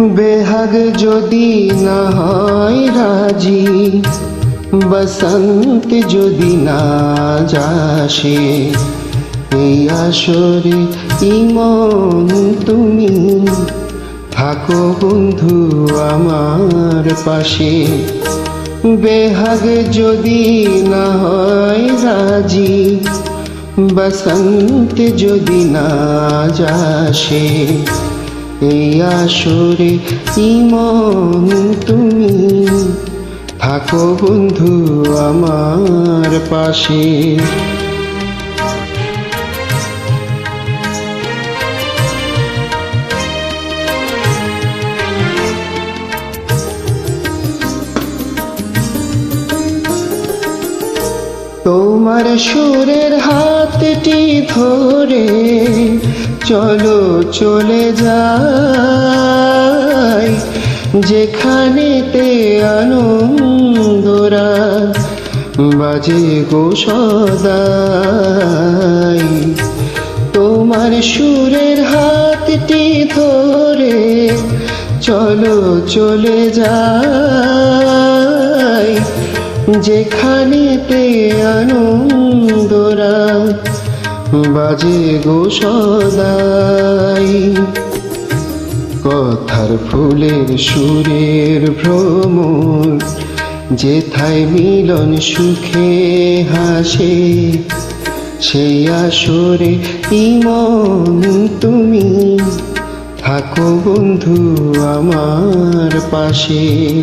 বেহাগ যদি না হয় রাজি, বসন্ত যদি না যাসে, এই আসরে ইমন তুমি থাকো বন্ধু আমার পাশে। বেহাগ যদি না হয় রাজি, বসন্ত যদি না যাসে এই আসরে ইমন তুমি। থাকো বন্ধু আমার পাশে। তোমার সুরের হাতটি ধরে চলো চলে যাই। যেখানেতে আনন্দরা বাজে গো সদাই। তোমার সুরের হাতটি ধরে চলো চলে যাই। যেখানেতে আনন্দরা বাজে গো সদাই। কথার ফুলের সুরের ভ্রমণ যেথায় মিলন সুখে হাসে, সেই আসরে ইমন তুমি। থাকো বন্ধু আমার পাশে।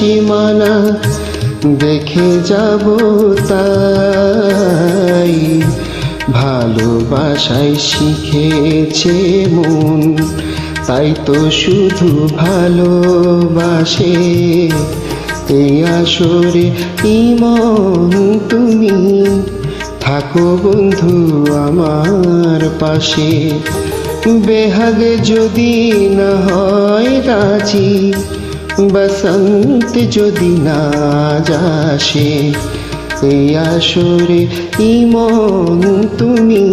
সীমানা দেখে যাব তাই। ভালোবাসায় শিখেছে মন, তাই তো শুধু ভালোবাসে। এই আসরে ইমন তুমি, থাকো বন্ধু আমার পাশে। বেহাগে যদি না হয় রাজি বসন্ত যদি না যাসে এই আসরে ইমন তুমি।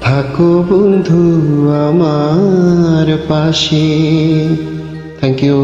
থাকো বন্ধু আমার পাশে। Thank you